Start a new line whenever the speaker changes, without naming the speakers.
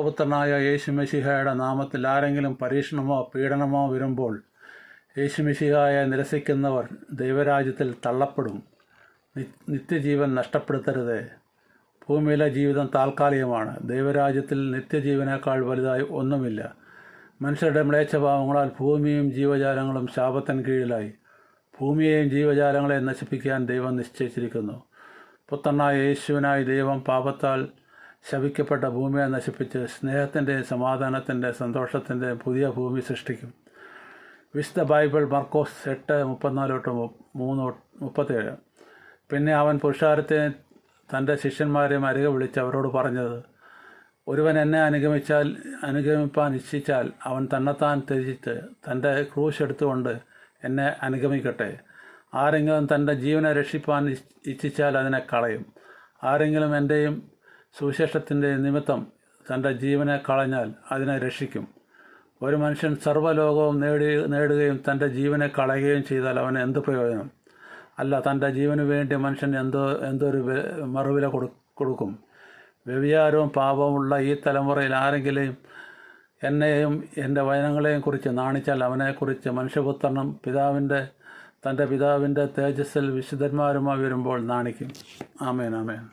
പുത്രനായ യേശുമിശിഹയുടെ നാമത്തിൽ ആരെങ്കിലും പരീക്ഷണമോ പീഡനമോ വരുമ്പോൾ യേശുമിശിഹായെ നിരസിക്കുന്നവർ ദൈവരാജ്യത്തിൽ തള്ളപ്പെടും. നിത്യജീവൻ നഷ്ടപ്പെടുത്തരുത്. ഭൂമിയിലെ ജീവിതം താൽക്കാലികമാണ്. ദൈവരാജ്യത്തിൽ നിത്യജീവനേക്കാൾ വലുതായി ഒന്നുമില്ല. മനുഷ്യരുടെ മ്ലേച്ഛഭാവങ്ങളാൽ ഭൂമിയും ജീവജാലങ്ങളും ശാപത്തിന് കീഴിലായി. ഭൂമിയെയും ജീവജാലങ്ങളെയും നശിപ്പിക്കാൻ ദൈവം നിശ്ചയിച്ചിരിക്കുന്നു. പുത്രനായ യേശുവിനായി ദൈവം പാപത്താൽ ശപിക്കപ്പെട്ട ഭൂമിയെ നശിപ്പിച്ച് സ്നേഹത്തിന്റെയും സമാധാനത്തിന്റെ സന്തോഷത്തിന്റെയും പുതിയ ഭൂമി സൃഷ്ടിക്കും. വിശുദ്ധ ബൈബിൾ മർക്കോസ് എട്ട് മുപ്പത്തിനാല് തൊട്ട് മൂന്ന് മുപ്പത്തേഴ്. പിന്നെ അവൻ പുരുഷാരത്തെ തന്റെ ശിഷ്യന്മാരെയും അരികെ വിളിച്ച് അവരോട് പറഞ്ഞത് ഒരുവൻ എന്നെ അനുഗമിച്ചാൽ അനുഗമിപ്പാൻ ഇച്ഛിച്ചാൽ അവൻ തന്നെത്താൻ ത്യജിച്ച് തന്റെ ക്രൂശ് എടുത്തുകൊണ്ട് എന്നെ അനുഗമിക്കട്ടെ. ആരെങ്കിലും തന്റെ ജീവനെ രക്ഷിപ്പാൻ ഇച്- ഇച്ഛിച്ചാൽ അതിനെ കളയും. ആരെങ്കിലും എന്റെയും സുവിശേഷത്തിന്റെ നിമിത്തം തന്റെ ജീവനെ കളഞ്ഞാൽ അതിനെ രക്ഷിക്കും. ഒരു മനുഷ്യൻ സർവലോകവും നേടി നേടുകയും തന്റെ ജീവനെ കളയുകയും ചെയ്താൽ അവന് എന്ത് പ്രയോജനം? അല്ല തന്റെ ജീവന് വേണ്ടി മനുഷ്യൻ എന്തോ എന്തൊരു മറുവില കൊടു കൊടുക്കും? വ്യഭിചാരവും പാപവുമുള്ള ഈ തലമുറയിൽ ആരെങ്കിലും എന്നെയും എന്റെ വചനങ്ങളെയും കുറിച്ച് നാണിച്ചാൽ അവനെക്കുറിച്ച് മനുഷ്യപുത്രനും പിതാവിന്റെ തന്റെ പിതാവിന്റെ തേജസ്സിൽ വിശുദ്ധന്മാരുമായി വരുമ്പോൾ നാണിക്കും. ആമേൻ ആമേൻ.